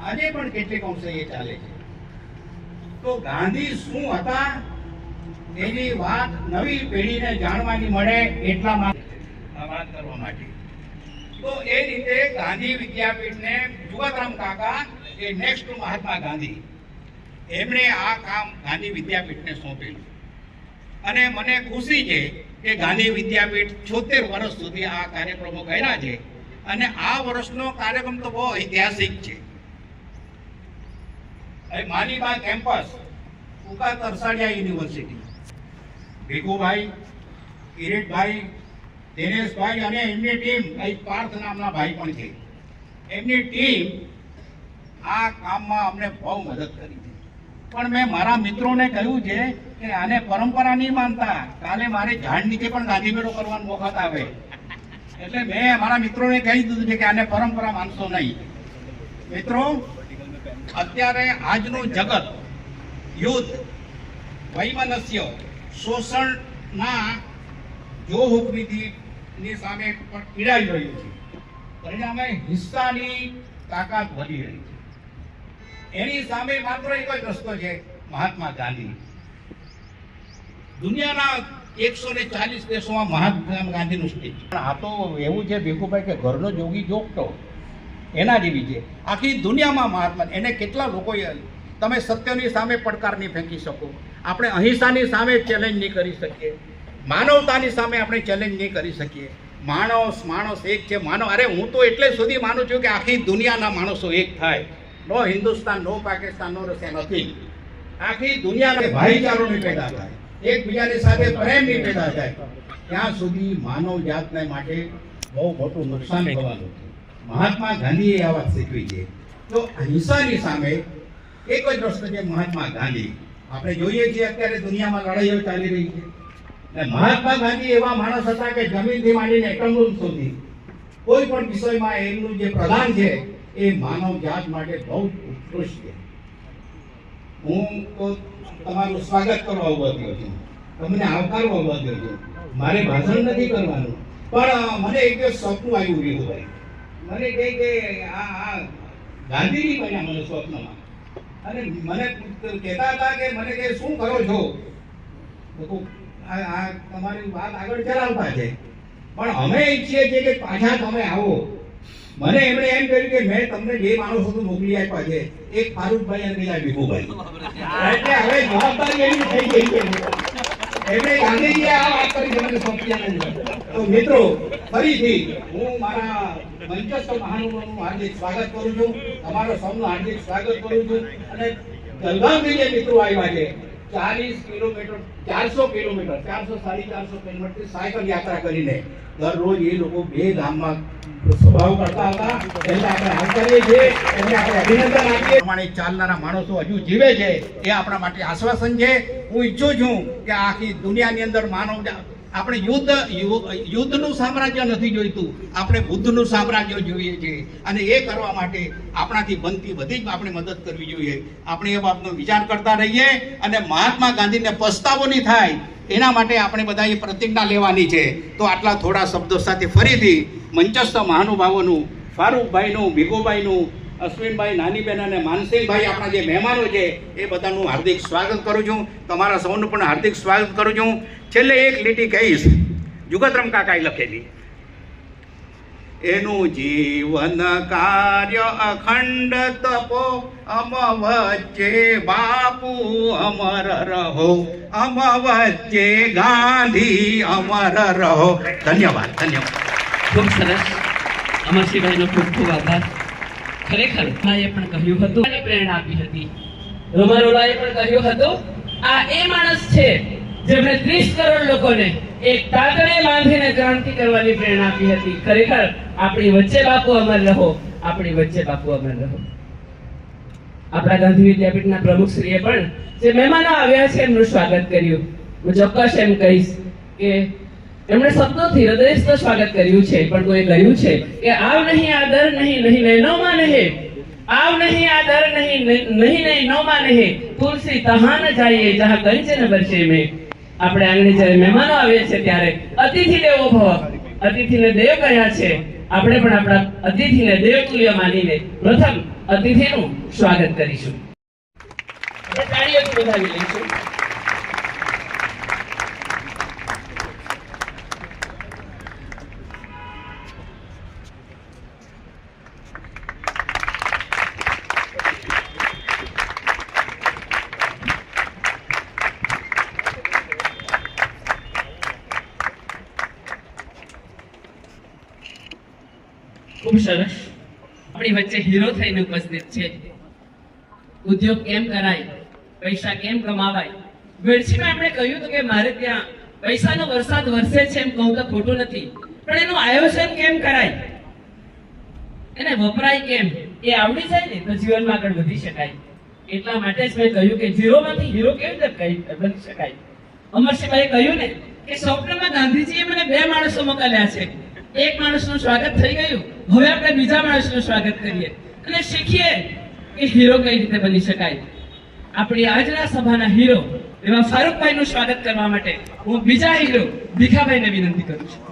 આજે પણ કેટલીક અંશે એ ચાલે છે. તો ગાંધી શું હતા? એની વાત નવી પેઢીને જાણવાની મળે એટલા માટે. વાત કરવા માટે. તો એ રીતે ગાંધી વિદ્યાપીઠને જુગાતરામ કાકા એ નેક્સ્ટ મહાત્મા ગાંધી. એમણે આ કામ ગાંધી વિદ્યાપીઠને સોંપેલું. અને મને ખુશી છે કે ગાંધી વિદ્યાપીઠ છોતેર વર્ષ સુધી આ કાર્યક્રમો કર્યા છે. અને આ વર્ષનો કાર્યક્રમ તો બહુ ઐતિહાસિક છે. Maliba campus Uka Tarsadia university. Bhikhubhai, Kiritbhai, Dineshbhai અને એમની ટીમ અહીં પાર્થ નામના ભાઈ પણ છે. એમની ટીમ આ કામમાં અમને બહુ મદદ કરી છે. પણ મેં મારા મિત્રોને કહ્યું છે કે આને પરંપરા નહીં માનતા. કાલે મારે ઝાડ નીચે પણ ગાંધીમેળો કરવાનો વખત આવે. એટલે મેં મારા મિત્રોને કહી દીધું છે કે આને પરંપરા માનશો નહીં. મિત્રો અત્યારે આજનું જગત, યુદ્ધ, વૈમનસ્ય, શોષણના જો હુકમીથી સામે પણ પીડાઈ રહ્યું છે. પરિણામે હિંસાની તાકાત વધી રહી છે. એની સામે માત્ર એક જ રસ્તો છે મહાત્મા ગાંધી. દુનિયાના એકસો ને ચાલીસ દેશોમાં મહાત્મા ગાંધીનું સ્ટેજ. આ તો એવું છે ભીખુભાઈ કે ઘરનો જોગી જોગતો. એના જેવી છે. આખી દુનિયામાં મહાત્મા એને કેટલા લોકોએ તમે સત્યની સામે પડકાર નહીં ફેંકી શકો. આપણે અહિંસાની સામે ચેલેન્જ નહીં કરી શકીએ. માનવતાની સામે આપણે ચેલેન્જ નહીં કરી શકીએ. માણસ માણસ એક છે. માનવ અરે હું તો એટલે સુધી માનું છું કે આખી દુનિયાના માણસો એક થાય. No Hindustan, no Pakistan, no Russia નથી. આખી દુનિયાના ભાઈચારો નહીં પેદા થાય. એકબીજાની સાથે પ્રેમ નહીં પેદા થાય. ત્યાં સુધી માનવ જાતને માટે બહુ મોટું નુકસાન થવાનું મહાત્મા ગાંધીએ આ વાત શીખવી છે. તો અહિંસાની સામે એક જ વસ્તુ છે મહાત્મા ગાંધી. આપણે જોઈએ છીએ અત્યારે દુનિયામાં લડાઈઓ ચાલી રહી છે. અને મહાત્મા ગાંધી એવા માણસ હતા કે જમીનથી માંડીને એટમ સુધી. કોઈ પણ વિષયમાં એમનું જે પ્રદાન છે એ માનવ જાત માટે બહુ ઉત્કૃષ્ટ છે. હું તો તમારું સ્વાગત કરવા ઊભો થયો છું. તમને આવકારવા ઊભો થયો છું. મારે ભાષણ નથી કરવાનું. પણ મને એક દિવસ સપનું આવ્યું વિહુભાઈ મને કહે કે આ આ ગાંધીજી બન્યા મને સ્વપ્નમાં. અને મને કહેતા હતા કે મને કે શું કરો છો? આ તમારી વાત આગળ ચલાવતા છે. પણ અમે ઈચ્છીએ છીએ કે પાછા તમે આવો. મને એમણે એમ કહ્યું કે મેં તમને બે માણસો તો મોકલી આપ્યા છે એક ફારૂકભાઈ અને બીજા વિભુભાઈ. એટલે હવે જવાબદારી એવી થઈ ગઈ છે. એમણે ગાંધીજીએ આ વાત કરી, મને સોંપી નથી. તો મિત્રો, ફરીથી હું મારા મંચસ્થ મહાનુભાવનું હાર્દિક સ્વાગત કરું છું. તમારો સૌનું હાર્દિક સ્વાગત કરું છું. અને જલગામ મિત્રો આવ્યા છે. ચાલીસ કિલોમીટર, ચારસો કિલોમીટર, ચારસો સાડી ચારસો કિલોમીટર સાયકલ યાત્રા કરીને દરરોજ એ લોકો બે ગામમાં સ્વભાવ કરતા હતા. એટલે આપણે આવકારીએ છીએ. એમને આપણે અભિનંદન આપીએ. પ્રમાણે ચાલનારા માણસો હજુ જીવે છે. એ આપણા માટે આશ્વાસન છે. હું ઈચ્છું છું કે આખી દુનિયાની અંદર માનવ આપણે યુદ્ધ યુદ્ધનું સામ્રાજ્ય નથી જોઈતું. આપણે બુદ્ધનું સામ્રાજ્ય જોઈએ છે. અને એ કરવા માટે આપણાથી બનતી બધી જ આપણે મદદ કરવી જોઈએ. આપણે એ બાબતનો વિચાર કરતા રહીએ અને મહાત્મા ગાંધીને પસ્તાવો નહીં થાય. એના માટે આપણે બધાએ પ્રતિજ્ઞા લેવાની છે. તો આટલા થોડા શબ્દો સાથે ફરીથી મંચસ્થ મહાનુભાવોનું, ફારૂકભાઈનું, ભીખુભાઈનું અશ્વિનભાઈ, નાનીબેન અને માનસિંહભાઈ આપણા જે મહેમાનો છે, એ બધાનું હાર્દિક સ્વાગત કરું છું. તમારા સૌનું પણ હાર્દિક સ્વાગત કરું છું. છેલ્લે એક લીટી કહીશ. જુગતરામ કાકાએ લખેલી. એનું જીવન કાર્ય અખંડ તપો, અમ વચ્ચે બાપુ અમર રહો, અમ વચ્ચે ગાંધી અમર રહો. ધન્યવાદ ધન્યવાદ. ખૂબ સરસ. અમરસિંહભાઈનો ખૂબ ખૂબ આભાર. ખરેખર ભાઈએ પણ કહ્યું હતું અને પ્રેરણા આપી હતી. રોમારોલાએ પણ કહ્યું હતું, આ એ માણસ છે જેમણે 30 કરોડ લોકોને એક તાતણે બાંધીને ક્રાંતિ કરવાની પ્રેરણા આપી હતી. ખરેખર, આપણી વચ્ચે બાપુ અમર રહો, આપણી વચ્ચે બાપુ અમર રહો. આપણા ગાંધી વિદ્યાપીઠના પ્રમુખશ્રીએ પણ જે મહેમાનો આવ્યા છે એમનું સ્વાગત કર્યું. હું ચોક્કસ એમ કહીશ કે એમણે શબ્દોથી હૃદયસ્થ સ્વાગત કર્યું છે. પણ કોઈ કહ્યું છે કે, આવ નહીં આદર નહીં નહીં નૈનોમાં નહીં. આવ નહીં આદર નહીં નહીં નહીં નોમાં નહીં. તુલસી તહાન જાઈએ જहाँ કંચન બરસે મેં. આપણે આંગણે જ્યારે મહેમાનો આવે છે ત્યારે અતિથિ દેવો ભવ. અતિથિને દેવ કહ્યા છે. આપણે પણ આપણા અતિથિને દેવતુલ્ય માનીને પ્રથમ અતિથિનું સ્વાગત કરીશું. આપણે તાળીઓથી વધાવી લઈશું. વચ્ચે હીરો થઈને ઉપસ્થિત છે. ઉદ્યોગ કેમ કરાય? પૈસા કેમ કમાવાય? વેડછીમાં આપણે કહ્યું હતું કે મારે ત્યાં પૈસાનો વરસાદ વરસે છે એમ કહું તો ખોટું નથી. પણ એનું આયોજન કેમ કરાય? એને વપરાય કેમ? એ આવડી જાય ને તો જીવનમાં આગળ વધી શકાય. એટલા માટે જ મેં કહ્યું કે ઝીરોમાંથી હીરો કેવી રીતે બની શકાય? અમરસિંહભાઈ કહ્યું ને કે સ્વપ્નમાં ગાંધીજીએ મને બે માણસો મોકલ્યા છે. એક માણસનું સ્વાગત થઈ ગયું. હવે આપણે બીજા માણસનું સ્વાગત કરીએ. અને શીખીએ કે હીરો કઈ રીતે બની શકાય. આપણી આજના સભાના હીરો એવા ફારૂકભાઈનું સ્વાગત કરવા માટે હું બીજા હીરો ભીખાભાઈને વિનંતી કરું છું.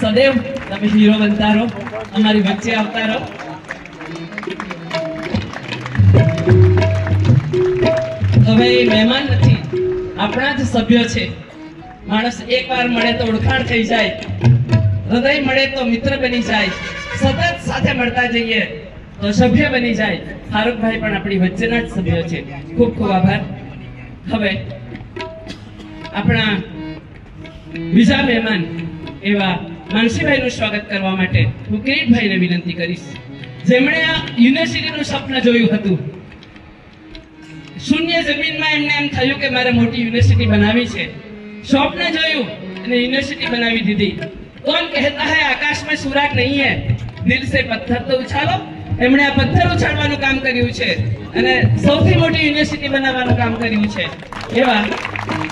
સદૈવ, તમે હીરો બનતા રહો. અમારી વચ્ચે આવતા રહો. હવે એ મહેમાન નથી. આપણા જ સભ્ય છે. માણસ એકવાર મળે તો ઓળખાણ થઈ જાય. હૃદય મળે તો મિત્ર બની જાય. સતત સાથે મળતા જઈએ તો સભ્ય બની જાય. ફારૂકભાઈ પણ આપણી વચ્ચેના જ સભ્ય છે. ખૂબ ખૂબ આભાર. હવે આપણા બીજા મહેમાન એવા માનસીભાઈનું સ્વાગત કરવા માટે હું કિરીટભાઈને વિનંતી કરીશ. જેમણે આ યુનિવર્સિટીનું સ્વપ્ન જોયું હતું. શૂન્ય જમીનમાં એમને એમ થયું કે મારે મોટી યુનિવર્સિટી બનાવી છે. સ્વપ્ન જોયું અને યુનિવર્સિટી બનાવી દીધી. કોણ કહેતા હૈ, આકાશમાં સુરાગ નહીં હે? દિલ સે પથ્થર તો ઉછાળો. એમણે આ પથ્થર ઉછાળવાનું કામ કર્યું છે. અને સૌથી મોટી યુનિવર્સિટી બનાવવાનું કામ કર્યું છે. એવા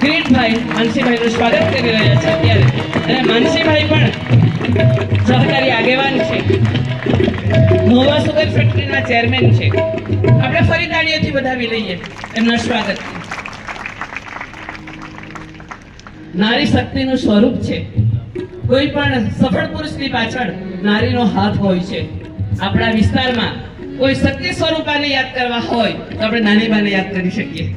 કિરીટભાઈ માનસીભાઈનું સ્વાગત કરી રહ્યા છે અત્યારે. અને માનસીભાઈ પણ સહકારી આગેવાન છે. નોવા સુગર ફેક્ટરીના ચેરમેન છે. આપણે ફરી તાળીઓથી વધાવી લઈએ એમના સ્વાગત નારી શક્તિનું સ્વરૂપ છે. કોઈ પણ સફળ પુરુષની પાછળ નારીનો હાથ હોય છે. આપણા વિસ્તારમાં કોઈ સત્ય સ્વરૂપાને યાદ કરવા હોય, તો આપણે નાની બાને યાદ કરી શકીએ.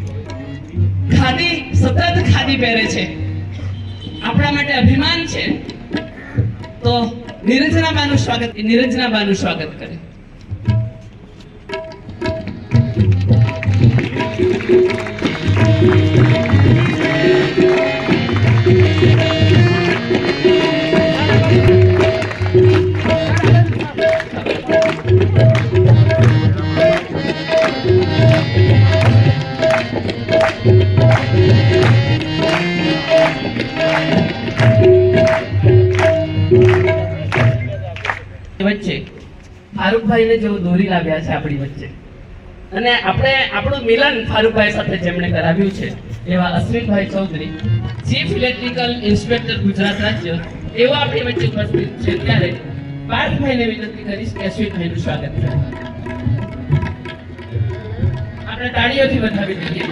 ખાદી, સતત ખાદી પહેરે છે. આપણા માટે અભિમાન છે. તો નિરંજનાબાનું સ્વાગત નિરંજનાબાનું સ્વાગત કરે. વચ્ચે દોરી લાવ્યા છે આપણી વચ્ચે. અને આપણે આપણું મિલન ફારૂકભાઈ સાથે જેમણે કરાવ્યું છે, એવા Ashwinbhai Chaudhary chief electrical inspector Gujarat રાજ્ય, એવો આપણી વચ્ચે ઉપસ્થિત છે. ત્યારે પાર્થભાઈને વિનંતી કરીશ કે અશ્વિનભાઈનું સ્વાગત કરે. આપણે તાળીઓથી વધાવી દઈએ.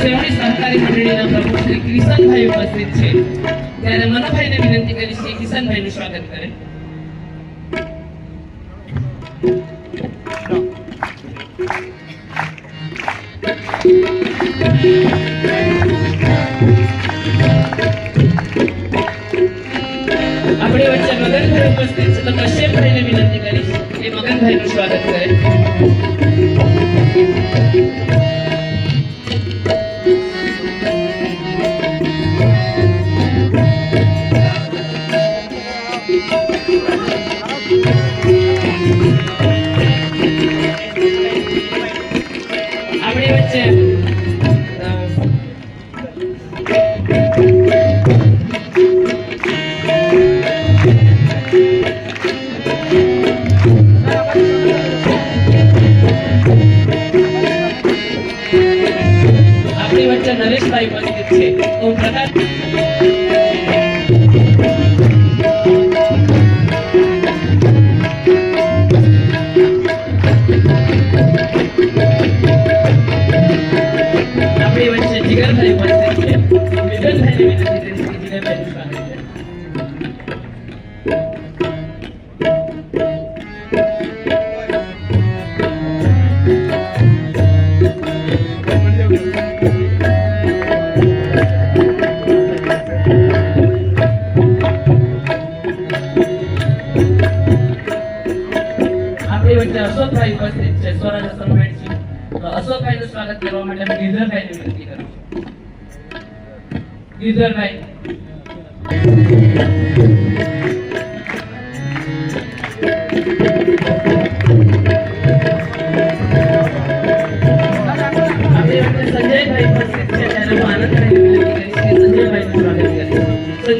શ્રેવણી સહકારી મંડળીના પ્રમુખ શ્રી કિશનભાઈ ઉપસ્થિત છે. ત્યારે મનોભાઈને વિનંતી કરીશ શ્રી કિશનભાઈનું સ્વાગત કરે. આપણી વચ્ચે મગનભાઈ ઉપસ્થિત છે તો કશ્યપભાઈને વિનંતી કરીશ એ મગનભાઈનું સ્વાગત કરે.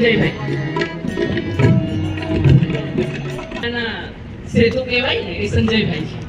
સંજયભાઈ સેતુ કહેવાય ને સંજયભાઈ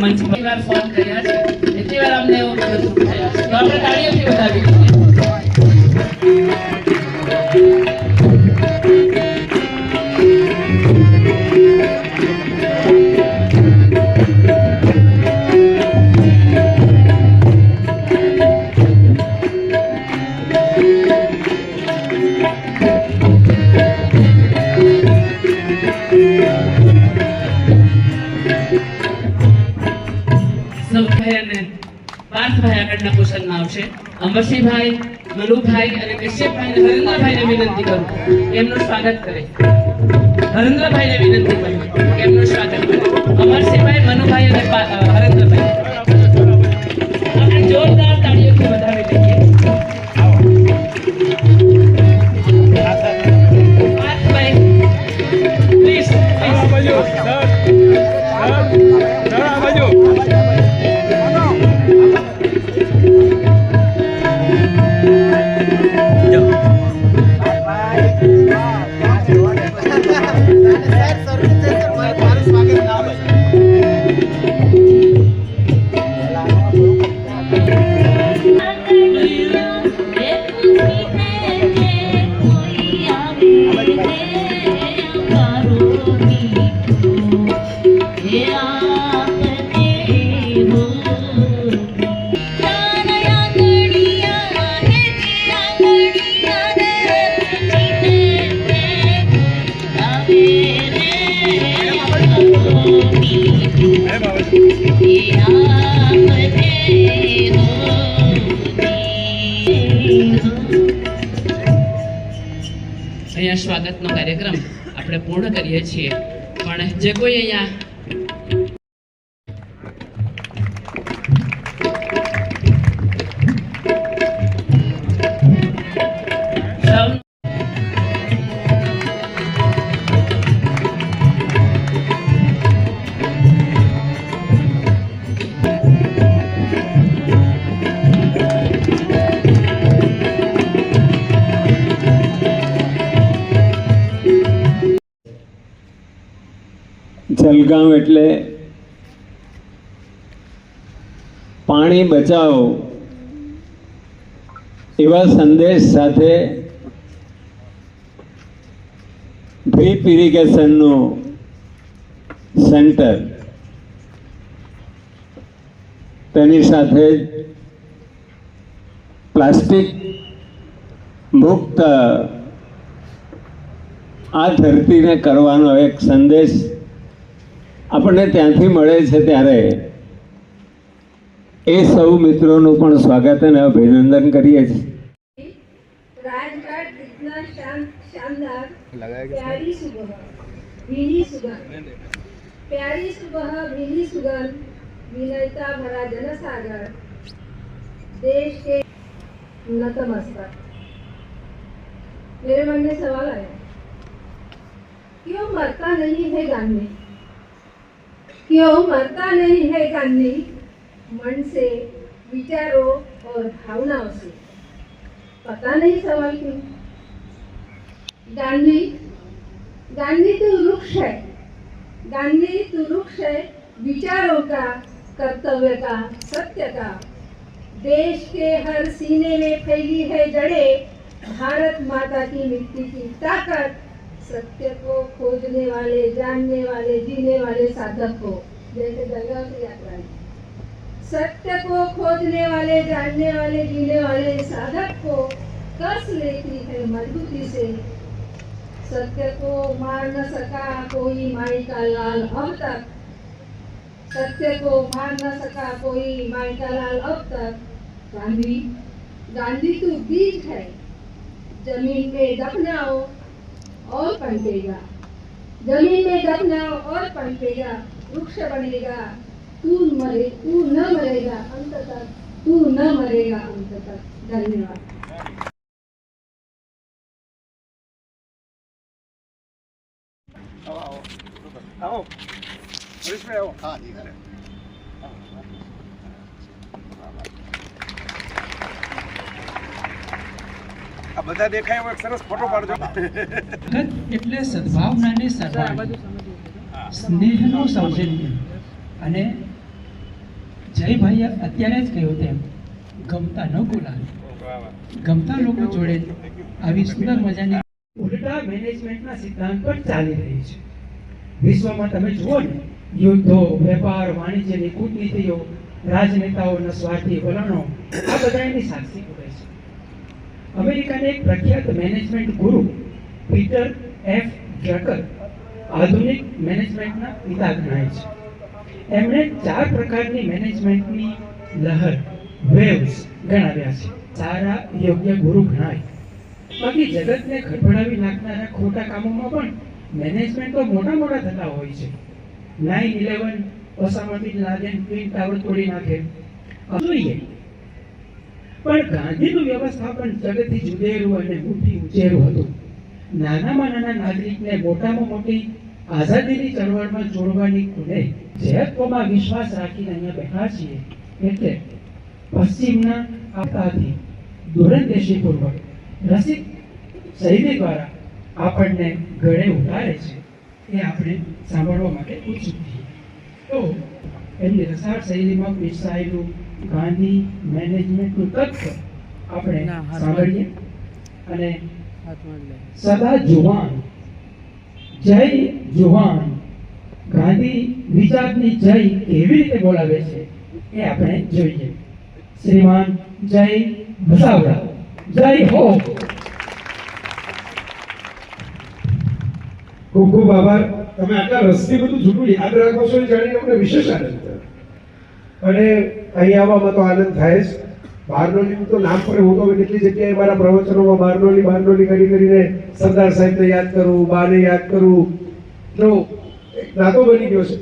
તો આગળના ક્વેશ્ચનમાં આવશે. અમરસિંહભાઈ, મનુભાઈ અને કશ્યપભાઈ અને હરેન્દ્રભાઈને વિનંતી કરું. એમનું સ્વાગત કરે. હરેન્દ્રભાઈને વિનંતી કરું. એમનું સ્વાગત કરે. અમરસિંહભાઈ, મનુભાઈ અને હરેન્દ્રભાઈ આપણે જોરદાર અહીંયા સ્વાગતનો કાર્યક્રમ આપણે પૂર્ણ કરીએ છીએ. પણ જે કોઈ અહીંયા બચાવો. એવા સંદેશ સાથે ડ્રીપ ઇરિગેશનનું સેન્ટર તેની સાથે પ્લાસ્ટિક મુક્ત આ ધરતીને કરવાનો એક સંદેશ આપણને ત્યાંથી મળે છે ત્યારે. એ સૌ મિત્રોનું પણ સ્વાગત અને અભિનંદન કરીએ છીએ राजघाट इतना शान शानदार प्यारी सुबह भीनी सुगंध प्यारी सुबह भीनी सुगंध विनयता भरा जनसागर देश के नतमस्तक मेरे मन में सवाल आया क्यों मरता नहीं है गांधी क्यों मरता नहीं है गांधी मन से विचारों और भावनाओं से पता नहीं सवाल क्यों गांधी गांधी तो वृक्ष है गांधी तो वृक्ष है विचारों का कर्तव्य का सत्य का देश के हर सीने में फैली है जड़े भारत माता की मिट्टी की ताकत सत्य को खोजने वाले जानने वाले जीने वाले साधक को जैसे दरगाह की यात्रा है सत्य को खोजने वाले, जानने वाले, जीने वाले साधक को कस लेती है मजबूती से। सत्य को मार न सका कोई माई का लाल अब तक। सत्य को मार न सका कोई माई का लाल अब तक। गांधी गांधी तो बीज है। ज़मीन में दफनाओ और पनपेगा। ज़मीन में दफनाओ और पनपेगा। वृक्ष बनेगा। तू मरे तू न मरेगा अंत तक तू न मरेगा अंत तक धन्यवाद આ બધા દેખાય એવો એક સરસ ફોટો પાડજો જગત એટલે સદભાવનાની સરવાણી સ્નેહનું સૌજન્ય અને જયભાઈએ અત્યારે જ કહ્યું તેમ, ગમતા ન બોલાવે. ગમતા લોકો જોડે આવી સુંદર મજાની ઉલટા મેનેજમેન્ટના સિદ્ધાંત પર ચાલી રહી છે. વિશ્વમાં તમે જુઓ ને, યુદ્ધો, વેપાર વાણિજ્યની કૂટનીતિઓ, રાજનેતાઓના સ્વાર્થી વલણો, આ બધા એની સાક્ષી પૂરે છે. અમેરિકાના એક પ્રખ્યાત મેનેજમેન્ટ ગુરુ, પીટર એફ ડ્રકર આધુનિક મેનેજમેન્ટના પિતા ગણાય છે. એમણે ચાર પ્રકારની મેનેજમેન્ટની લહેર વેવ્સ ગણાવ્યા છે. સારા, યોગ્ય ગુરુ ગણાય. બાકી જગતને ખડભડાવી નાખનારા ખોટા કામોમાં પણ મેનેજમેન્ટ તો મોટા મોટા થતા હોય છે. Nine eleven Osama Laden twin tower તોડી નાખે. જોઈએ. પણ ગાંધીનું વ્યવસ્થાપન જગતથી જુદેરું અને મોટી ઉચેરું હતું. નાનામાં નાના નાગરિકને મોટામાં મોટી આઝાદીની ચળવળમાં જોડવાની ખુલે જયત્વમાં વિશ્વાસ રાખીને અહીંયા બેઠા છીએ એટલે પશ્ચિમના આપતાથી દૂરંદેશીપૂર્વક રસિક શૈલી દ્વારા આપણને ગળે ઉતારે છે એ આપણે સાંભળવા માટે ઉત્સુક છીએ. તો એમની રસાળ શૈલીમાં પીરસાયેલું ગાંધી મેનેજમેન્ટનું તત્વ આપણે સાંભળીએ અને સદા જુવાન જય જુવાન ગાંધી વિચારની જય કેવી રીતે બોલાવે છે એ આપણે જોઈએ. શ્રીમાન જય ભસાવડા. જય હો. ખૂબ ખૂબ આભાર. તમે આટલા રસથી બધું જૂઠું યાદ રાખો છો એ જાણીને અમને વિશેષ આનંદ થયો. અને અહીં આવવામાં તો આનંદ થાય જ. બારડોલીનું તો નામ પડે હું તો કેટલી જગ્યાએ મારા પ્રવચનોમાં બારડોલી બારડોલી કરી કરીને સરદાર સાહેબને યાદ કરું, બાને યાદ કરું. તો એક નાતો બની ગયો છે.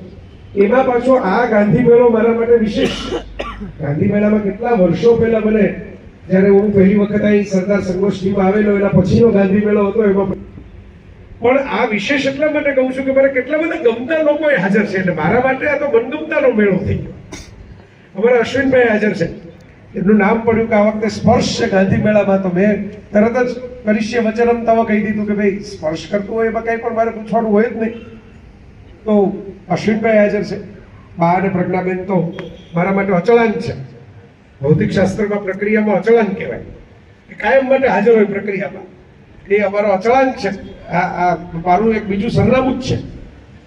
એમાં પાછો આ ગાંધી મેળો મારા માટે વિશેષ ગાંધી મેળામાં કેટલા વર્ષો પહેલા મને જ્યારે હું પહેલી વખત અહીં સરદાર સંગોષ્ઠીમાં આવેલો, એના પછીનો ગાંધી મેળો હતો, એમાં પણ. આ વિશેષ એટલા માટે કહું છું કે મારે કેટલા બધા ગમતા લોકો હાજર છે. એટલે મારા માટે આ તો મનગમતાનો મેળો થઈ ગયો. અમારા અશ્વિનભાઈ હાજર છે. એમનું નામ પડ્યું કે આ વખતે સ્પર્શ ગાંધી મેળામાં તો મેં તરત જ કરીશ્ય વચનમ તવ કહી દીધું કે ભાઈ, સ્પર્શ કરતું હોય એમાં કંઈ પણ મારે પૂછવાનું હોય જ નહીં. તો અશ્વિનભાઈ હાજર છે. બા અને પ્રજ્ઞાબેન તો મારા માટે અચળાંક છે. ભૌતિક શાસ્ત્રમાં પ્રક્રિયામાં અચળાંક કહેવાય. એ કાયમ માટે હાજર હોય પ્રક્રિયામાં. એ અમારો અચળાંક છે. આ આ મારું એક બીજું સરનામું જ છે.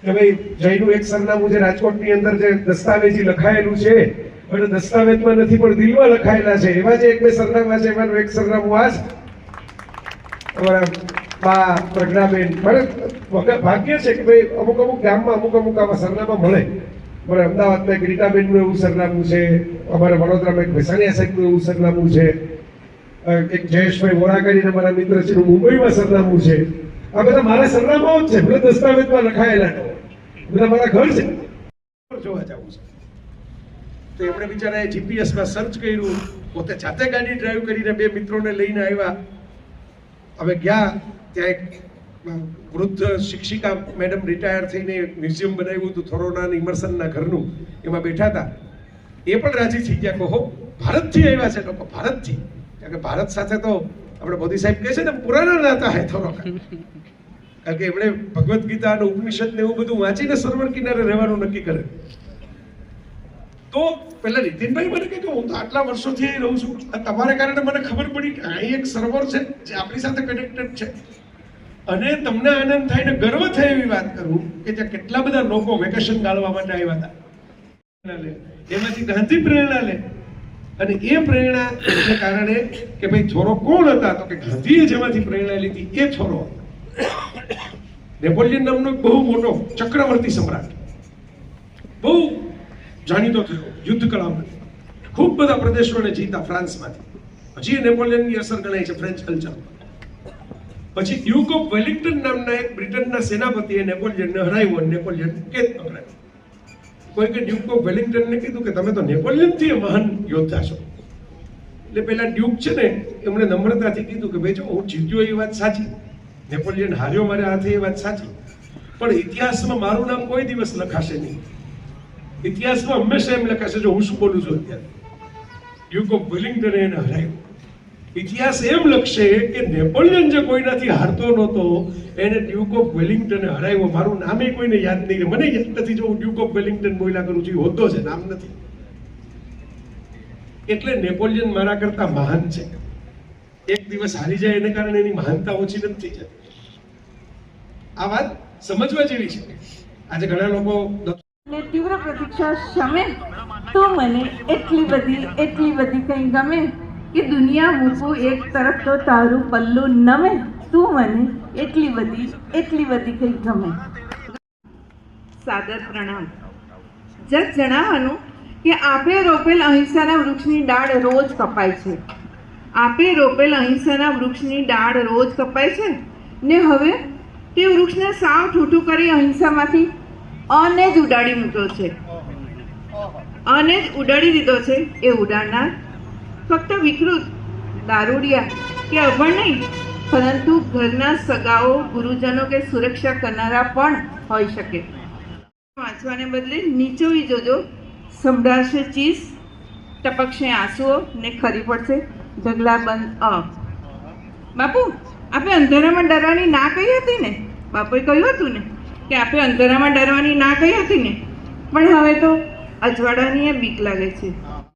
કે ભાઈ, જયનું એક સરનામું છે રાજકોટની અંદર જે દસ્તાવેજી લખાયેલું છે અને દસ્તાવેજમાં નથી, પણ દિલમાં લખાયેલા છે. એવા જે એક બે સરનામા છે, એમાંનું એક સરનામું આ છે અમારા બા પ્રજ્ઞાબેન. મને ભાગ્ય છે કે ભાઈ અમુક અમુક ગામમાં અમુક અમુક આવા સરનામા મળે. અમારે અમદાવાદમાં એક રીટાબેનનું એવું સરનામું છે. અમારે વડોદરામાં એક ભેસાણીયા સાહેબનું એવું સરનામું છે. એક જયેશભાઈ વોરા કરીને મારા મિત્ર છે મુંબઈમાં સરનામું છે. આ બધા મારા સરનામાઓ જ છે ભલે દસ્તાવેજમાં લખાયેલા બધા મારા ઘર છે. જોવા જવું છે. તો એમણે બિચારાએ જીપીએસમાં સર્ચ કર્યું, પોતે જાતે ગાડી ડ્રાઈવ કરીને બે મિત્રોને લઈને આવ્યા. હવે ગયા, ત્યાં એક વૃદ્ધ શિક્ષિકા મેડમ રિટાયર થઈને મ્યુઝિયમ બનાવ્યું હતું થોરોના ઇમર્સનના ઘરનું. એમાં બેઠા હતા. એ પણ રાજી થઈ ગયા, કહો ભારતથી આવ્યા છે લોકો, ભારતથી. કારણ કે ભારત સાથે તો આપણે મોદી સાહેબ કહે છે ને, પુરાના નાતા હે થોડોક કારણ કે એમણે ભગવદ્ ગીતા અને ઉપનિષદ ને એવું બધું વાંચીને સરોવર કિનારે રહેવાનું નક્કી કરે તો પેલા નીતિનભાઈ મને કહે કે હું તો આટલા વર્ષોથી અહીં રહું છું. તમારે કારણે મને ખબર પડી કે અહીં એક સર્વર છે જે આપણી સાથે કનેક્ટેડ છે. અને તમને આનંદ થાય ને ગર્વ થાય એવી વાત કરું કે ત્યાં કેટલા બધા લોકો વેકેશન ગાળવા માટે આવ્યા હતા. એમાંથી ગાંધી પ્રેરણા લે. અને એ પ્રેરણા કારણે કે ભાઈ છોરો કોણ હતા? તો કે ગાંધીએ જેમાંથી પ્રેરણા લીધી એ છોરો નેપોલિયન નામનો બહુ મોટો ચક્રવર્તી સમ્રાટ. બહુ જાણીતો થયો. યુદ્ધ કળામાં ખૂબ બધા પ્રદેશોને જીતા ફ્રાન્સમાંથી. હજી નેપોલિયનની અસર ગણાય છે ફ્રેન્ચ કલ્ચરમાં પછી ડ્યુક ઓફ વેલિંગ્ટન નામના એક બ્રિટનના સેનાપતિએ નેપોલિયનને હરાવ્યો નેપોલિયન કેદ પકડાયો. કોઈ કે ડ્યુક ઓફ વેલિંગ્ટનને કીધું કે તમે તો નેપોલિયનથી મહાન યોદ્ધા છો. એટલે પેલા ડ્યુક છે ને, એમણે નમ્રતાથી કીધું કે ભાઈ જો હું જીત્યો એ વાત સાચી, નેપોલિયન હાર્યો મારા હાથે એ વાત સાચી. પણ ઇતિહાસમાં મારું નામ કોઈ દિવસ લખાશે નહીં. ઇતિહાસમાં હંમેશા એમ લખાશે જો હું શું બોલું છું અત્યારે યુગ ઓફ વેલિંગ્ટને એને હરાયું ઇતિહાસ એમ લખશે કે નેપોલિયન જે કોઈનાથી હારતો નહોતો એને ડ્યુક ઓફ વેલિંગ્ટને હરાવ્યો મારું નામે કોઈને યાદ નહીં મને યાદ નથી જો હું ડ્યુક ઓફ વેલિંગ્ટન બોલ્યા કરું છું હોદ્દો છે નામ નથી એટલે નેપોલિયન મારા કરતા મહાન છે એક દિવસ હારી જાય એને કારણે એની મહાનતા ઓછી નથી થઈ જતી આ વાત સમજવા જેવી છે આજે ઘણા લોકો ને તીવ્ર પ્રતીક્ષા શમે તો મને એટલી બધી એટલી બધી કંઈ ગમે કે દુનિયા મૂકું એક તરફ તો તારું પલ્લું નમે, તું મને એટલી બધી એટલી બધી કંઈ ગમે. સાદર પ્રણામ. જસ જણાવવાનું કે આપે રોપેલ અહિંસાના વૃક્ષની ડાળ રોજ કપાય છે. આપે રોપેલ અહિંસાના વૃક્ષની ડાળ રોજ કપાય છે ને હવે તે વૃક્ષને સાવ ઠૂઠું કરી અહિંસામાંથી અને જ ઉડાડી મૂક્યો છે. અને જ ઉડાડી દીધો છે. એ ઉડાડનાર ફક્ત વિકૃત દારૂડિયા કે અભણ નહીં, પરંતુ ઘરના સગાઓ, ગુરુજનો કે સુરક્ષા કરનારા પણ હોઈ શકે. વાંચવાને બદલે નીચોવી જોજો. સંભળાશે ચીસ, ટપકશે આંસુઓ ને ખરી પડશે ઢગલા બંધ અ. બાપુ આપણે અંધારામાં ડરવાની ના કહી હતી ને? બાપુએ કહ્યું હતું ને? કે આપણે અંધારામાં ડરવાની ના કહી હતી ને? પણ હવે તો અજવાળાની એ બીક લાગે છે.